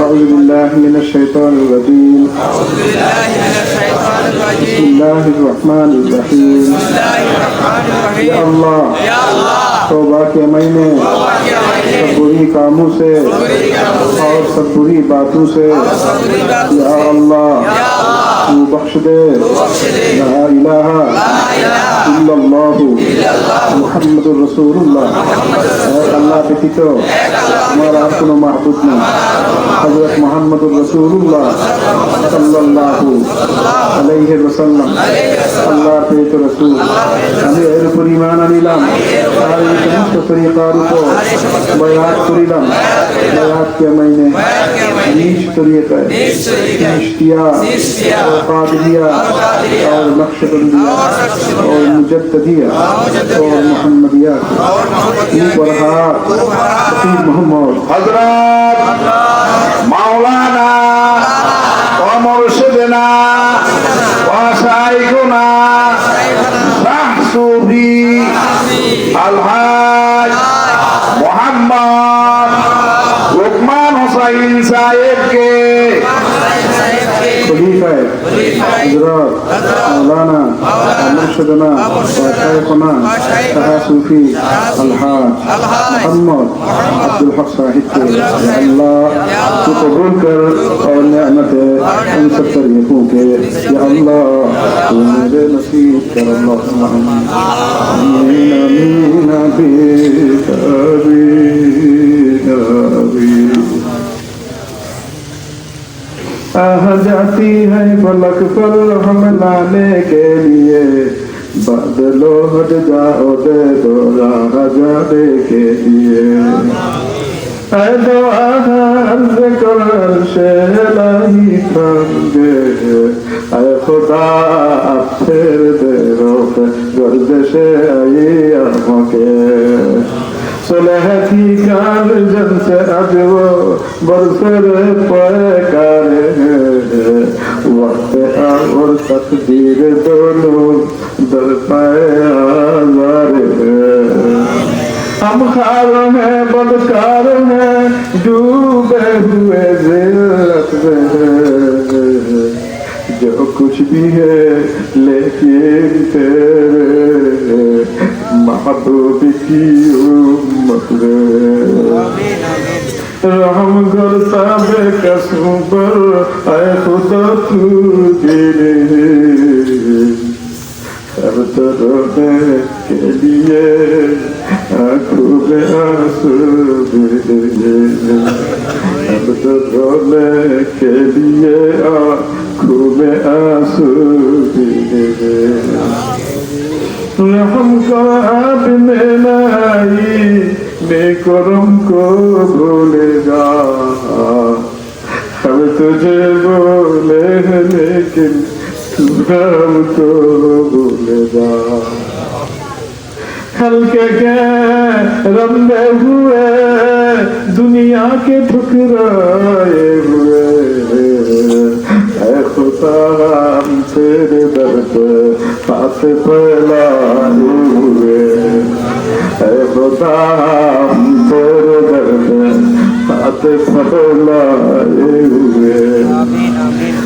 أعوذ بالله من الشيطان الرجيم. أعوذ بالله من الشيطان الرجيم. بسم الله الرحمن الرحيم. بسم الله الرحمن الرحيم. يا الله. يا الله. توبہ کے مہینے. سب بری کاموں سے. اور سب بری باتوں سے. یا اللہ. تو بخش دے. لا الہ. الا اللہ. محمد رسول اللہ. اللہ کے فکر. दे बख्श दे ला इलाहा ला इलाहा ইল্লাল্লাহু ইল্লাল্লাহ মুহাম্মাদুর রাসূলুল্লাহ এক আল্লাহ ব্যতীত আমার আর কোনো মাহবুব নেই হযরত মুহাম্মাদুর রাসূলুল্লাহ সাল্লাল্লাহু আলাইহি ওয়াসাল্লাম আল্লাহর প্রেরিত রাসূল আমি এর উপর ঈমান আনিলাম আর এই সমস্ত তরিকার উপর বয়াত করিলাম বয়াত কে মাইনে নিজ তরিকায় নিষ্ঠিয়া और कादरिया और नक्शबंदिया और मुजद्दिया और मोहम्मदिया মোহাম্মদ হজরত মাওলানা অমরশেদেনা অসাইগুনা আলহাজ মোহাম্মদ লোকমান হোসাইন সাহেব مرشدنا وشيخنا شاه في الحاج محمد عبد الحق صاحب الله تقبل کر اور ان سب طریقوں يا الله اللہ میرے نصیب کر اللہ آمین آمین آمین आह जाती है पलक पर हम लाने के लिए बदलो हट जाओ दे दो राह जाने के लिए ऐ दो अर्ज कर से नहीं समझे ऐ खुदा फिर दे रोक गर्दिश आई आंखों सुलह की काल जन से अब वो बरसर पैकार। वक्त और तकदीर दोनों दर आजार हम खार हैं, बदकार हैं, डूबे हुए जिल्लत में। जो कुछ भी है लेकिन तेरे। محبوب کی امت رے رحم گر ساب قسم پر اے خدا تو تیرے ہر طرف کے لیے آنکھوں میں آنسو بھیجے ہر طرف کے لیے آنکھوں میں آنسو بھیجے रहम का आप में लाई बेकरम को भूलेगा हम तुझे बोले हैं लेकिन तू हमको भूलेगा خلق کا رنگ ہوئے دنیا کے ٹھکرائے ہوئے اے خدا ہم تیرے در پہ پاس پھیلائے ہوئے اے خدا ہم تیرے در پہ پاس پھیلائے ہوئے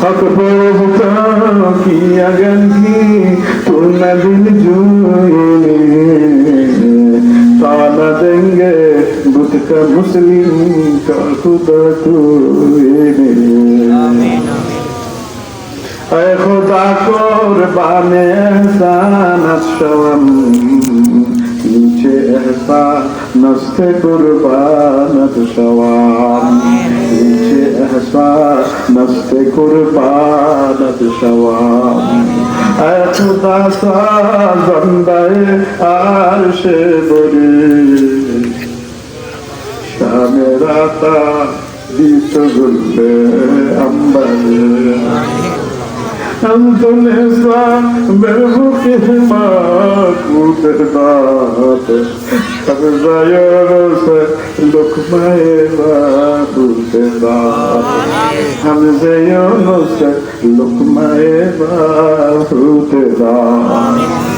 حق پر کیا گن کی تو نہ دل جوئے مسلم کا خدا تو اے خدا قربان احسان الشوم نیچے احسان نست قربان الشوام نیچے احسان نست قربان الشوام خدا سا زندہ عرش بری मेरा मेरा ता गीत गुल्बे अम्बर अंतुन सा बेहुक माकूत दात कब्जायोरस लुकमाए बाबूत दात हमसे योनस लुकमाए बाबूत दात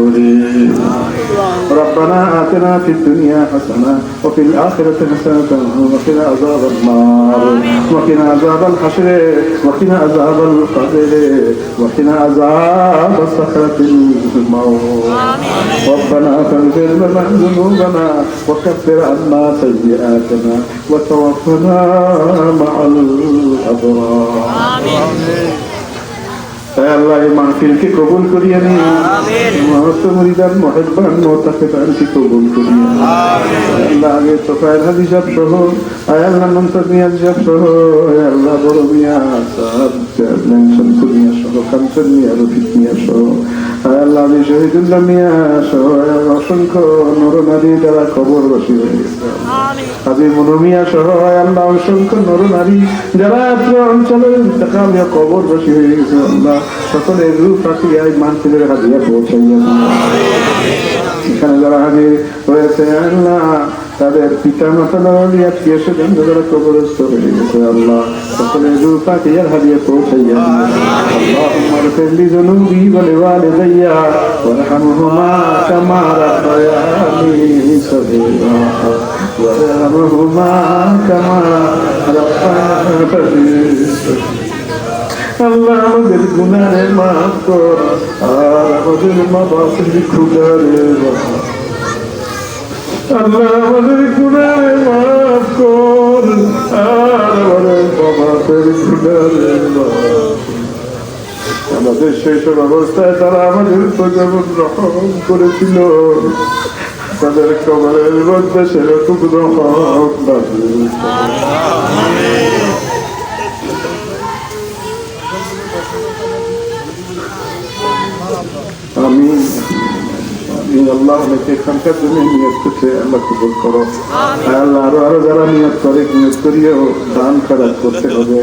ربنا آتنا في الدنيا حسنة وفي الآخرة حسنة وقنا عذاب النار وقنا عذاب الحشر وقنا عذاب القبر وقنا عذاب سكرة الموت ربنا فاغفر لنا ذنوبنا وكفر عنا سيئاتنا وتوفنا مع الأبرار يا আল্লাহ এই মাহফিলকে কবুল করিয়া নিয়ে নিন মরিদার মরিদান মহতাকে মোতাফেদানকে কবুল করিয়া আল্লাহ আগে তো কায়দ হাদি সব সহ আয় আল্লাহ মনসাদ মিয়াজ সব সহ আল্লাহ বড় মিয়া সাহাব ল্যাংশন কুনিয়া সহ কাঞ্চন মিয়া রফিক মিয়া সহ। আল্লাহ আমি শহীদুল্লাহ মিয়া অসংখ্য নরনারী যারা কবর বসি হয়ে গেছে। আদি মনোমিয়া সহ আল্লাহ অসংখ্য নরনারী যারা আপনার অঞ্চলে ইন্তকালিয়া কবর বসি হয়ে গেছে। আল্লাহ সকলে রূপ এখানে যারা হাজির হয়েছে, আল্লাহ তাদের পিতা মাতা দ্বারা আত্মীয় স্বজন যারা কবরস্থ হয়ে গেছে আল্লাহ সকলে রূপ পাখিয়ার হাজিয়া পৌঁছাইয়া اللهم اغفر لي ذنوبي ولوالدي وارحمهما كما ربياني صغيرا وارحمهما كما ربياني صغيرا আল্লাহ আমাদের গুনারে মাফ কর আর আমাদের মা বাপের খুদারে আল্লাহ আমাদের গুনারে মাফ কর, আর আমাদের বাবাদের শৈশব অবস্থায় তারা আমাদের উপর যেমন রহম করেছিল। তাদের কবরের মধ্যে সেরকম রহম আল্লাহ অনেকে এখানকার জন্য নিয়োগ করছে আল্লাহ কবুল করো আল্লাহ আরো আরো যারা নিয়োগ করে নিয়োগ করিও দান খারাপ করতে হবে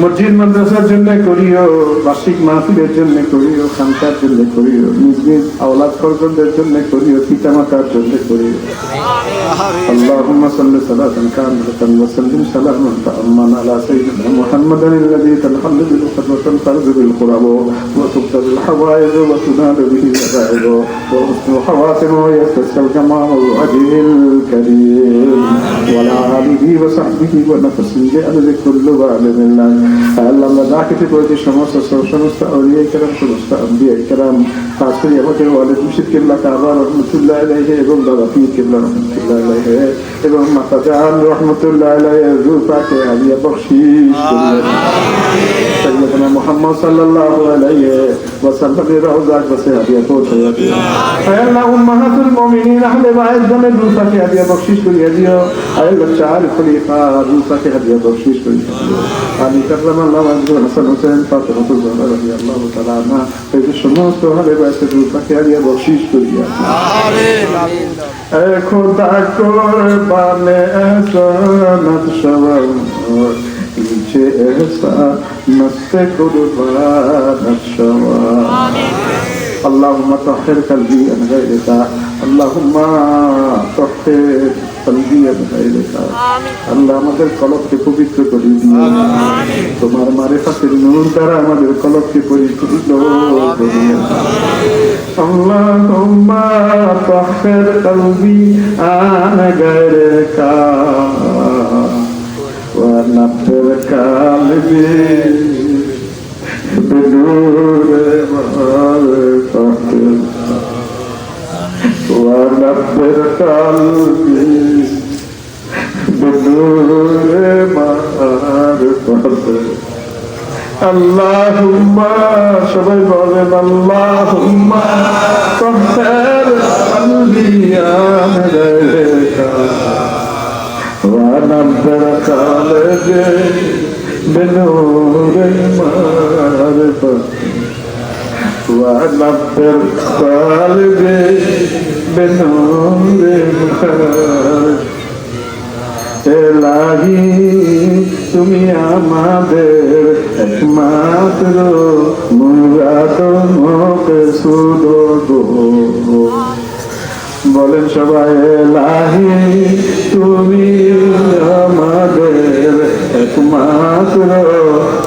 মসজিদ মাদ্রাসার জন্য করিও বার্ষিক মাহফিলের জন্য করিও খানকার জন্য করিও নিজ নিজ আওলাদ ফরজনদের জন্য করিও পিতা মাতার জন্য করিও اللهم صل صلاة كاملة وسلم سلاما تأمن على سيدنا محمد الذي تنحل به الخدمة تنفرد بالقرب وتكتب الحوائج وتنال به الرائب وحسن الخواتم ويستسقى الجماع وجهه الكريم وعلى آله وصحبه ونفس جعل كل ظالم الله আল্লাহ আমরা যা কিছু করেছি সমস্ত সমস্ত আউলিয়া কেরাম সমস্ত আম্বিয়া কেরাম খাস করে আমাদের ওয়ালিদ মুর্শিদ কিল্লা কাবা রহমতুল্লাহ আলাইহি এবং দাদা পীর কিল্লা রহমতুল্লাহ আলাইহি এবং মাতা জাহান রহমতুল্লাহ আলাইহি রূপাকে আলিয়া বখশিশ سيدنا محمد صلى الله عليه وسلم روزاك بس هدية توسع يا الله أمهات المؤمنين أهل بعد زمن روسك هدية بخشيش كل هدية أي بشعار خليفة روسك هدية بخشيش كل علي كرم الله وجهه حسن حسين فاطمة الزهراء رضي الله تعالى عنها في الشمس أهل بعد روسك هدية بخشيش كل এ খোদা কোরবানে এসানত সবার নিচে এসা নস্তে কুরবানত সবার اللهم طهر قلبي عن غيرك اللهم طهر قلبي عن غيرك আল্লাহ আমাদের কলবকে পবিত্র করে দিও তোমার মারিফাতের নূর দ্বারা আমাদের কলবকে পরিপূর্ণ করিও اللهم طهر قلبي عن غيرك ونطر قلبي بنور معرفتك ونطر قلبي بنور معرفتك اللهم সবাই বলেন اللهم طهر قلبي عن غيرك ونبر قلبي بنور المعرفة ونبر قلبي بنور المعرفة এলাহি তুমি আমাদের একমাত্র মুরাদ মুখে সুদো বলেন সবাই লাহি তুমি আমাদের একমাত্র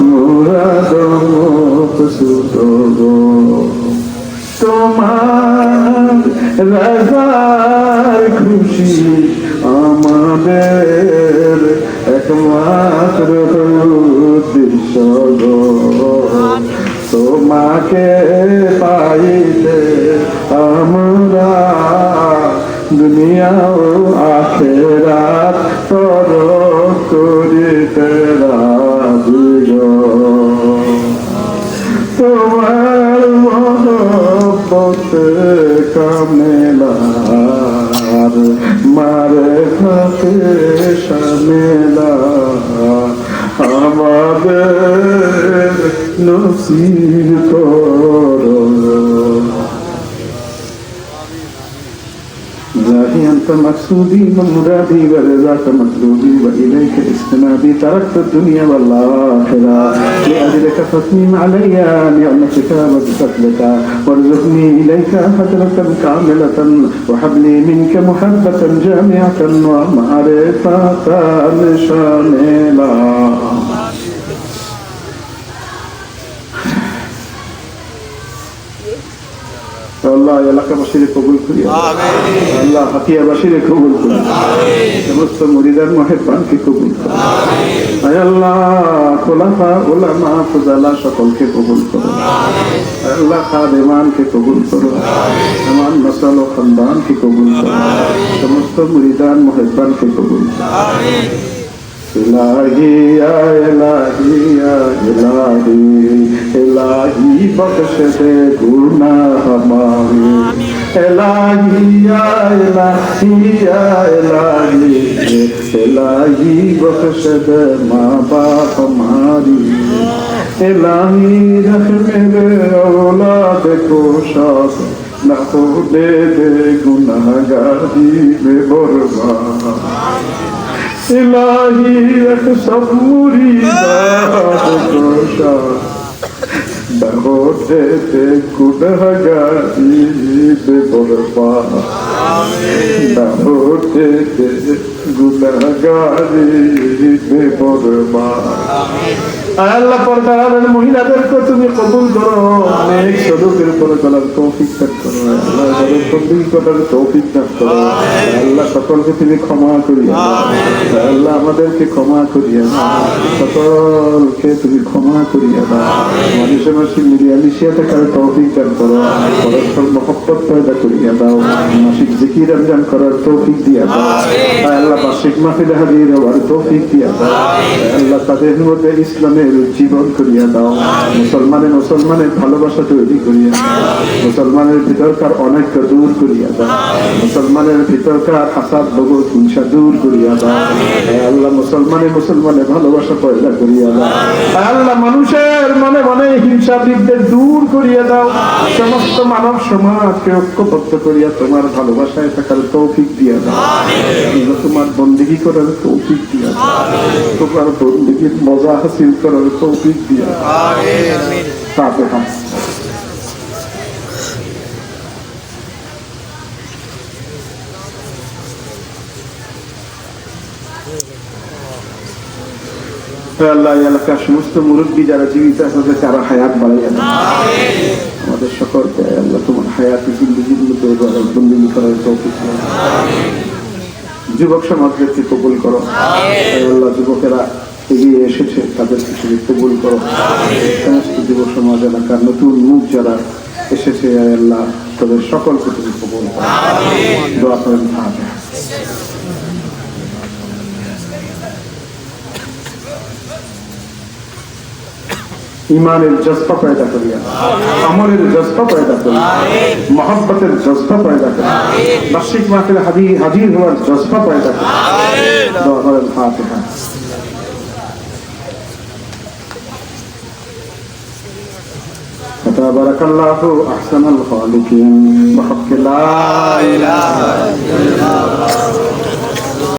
মুরাদ মুখসুত তোমার রাজার খুশি আমাদের একমাত্র দৃশ্য তোমাকে পাই দুনিয়া ও আখেরাত তর করিতে রাজি। তোমার মহব্বত কামেলার মারে খাতে শামেলা আমাদের নসিব করো مقصودي ومرادي ورضاك مطلوبي وإليك استنادي تركت الدنيا والآخرة. لأجلك فتميم علي نعمتك وبفضلك وارزقني إليك حضرة كاملة وهب لي منك محبة جامعة ومعرفة شاملة. আল্লাহ এলাকাবাসীর কবুল করি। আল্লাহ হাতিয়াবাসীর কবুল করি। সমস্ত মরিদার মহেরবানকে কবুল করি। আল্লাহ খোলাফা ওলামা ফুজালা সকলকে কবুল করো। আল্লাহ খাদেমানকে কবুল করো। আমার নসল ও খানদানকে কবুল করো। সমস্ত মরিদান মহেরবানকে কবুল করো। ilahi ya ilahi ya ilahi ilahi baksh de guna hamare ilahi ya ilahi ya ilahi ilahi baksh de maa baap hamari ilahi rakh mere aulad ko shaas না হলে গুনাগারি বেবরবা إلهي لك صبوري بغوتي كنهجاتي ببرفا بغوتي كنهجاتي ببرفا আল্লাহ পর্দার মহিলাদেরকে তুমি কবুল করো। অনেক সদুকের উপরে চলার তৌফিক দান করো। আল্লাহ কবুল করার তৌফিক দান করো। আল্লাহ সকলকে তুমি ক্ষমা করিয়া আল্লাহ আমাদেরকে ক্ষমা করিয়া সকলকে তুমি ক্ষমা করিয়া মানুষের মানুষের মিলিয়া মিশিয়া থাকার তৌফিক দান করো। পরস্পর মহব্বত পয়দা করিয়া দাও মাসিক জিকির রমজান করার তৌফিক দিয়া দাও। আল্লাহ বার্ষিক মাহফিলে হাজির হওয়ার তৌফিক দিয়া দাও। আল্লাহ তাদের মধ্যে ইসলামের জীবন করিয়া দাও। মুসলমানের মুসলমানের ভালোবাসা তৈরি করিয়া দাও। মুসলমানের ভিতরকার অনেক দূর করিয়া দাও। মুসলমানের ভিতরকার আসাদ বগর হিংসা দূর করিয়া দাও। আল্লাহ মুসলমানের মুসলমানের ভালোবাসা পয়দা করিয়া দাও। আল্লাহ মানুষের মনে মনে হিংসা বিদ্বেষ দূর করিয়া দাও। সমস্ত মানব সমাজকে ঐক্যবদ্ধ করিয়া তোমার ভালোবাসায় থাকার তৌফিক দিয়া দাও। তোমার বন্দিগি করার তৌফিক দিয়া দাও। তোমার বন্দিগির মজা হাসিল করার তৌফিক দিয়া দাও। ফাতিহা আল্লাহ এলাকার সমস্ত মুরব্বী যারা জীবিত আছে আরও হায়াত বাড়াইয়া আমাদের সকলকে আল্লাহ তোমার হায়াতি জিন্দগির মধ্যে বন্দিগি করার তৌফিক যুবক সমাজকে কবুল করো। আল্লাহ যুবকেরা এগিয়ে এসেছে তাদের তুমি কবুল করো। সমস্ত যুব সমাজ এলাকার নতুন মুখ যারা এসেছে আল্লাহ তাদের সকলকে তুমি কবুল করো। দোয়া করেন ইমানের জজ্বা পয়দা করিয়া আমলের জজ্বা পয়দা করিয়া মহব্বতের জজ্বা পয়দা করিয়া বার্ষিক মাহফিল হাজির হাজির হওয়ার জজ্বা পয়দা করিয়া দোয়া করেন ফাতিহা فتبارك الله أحسن الخالقين بحق لا إله إلا الله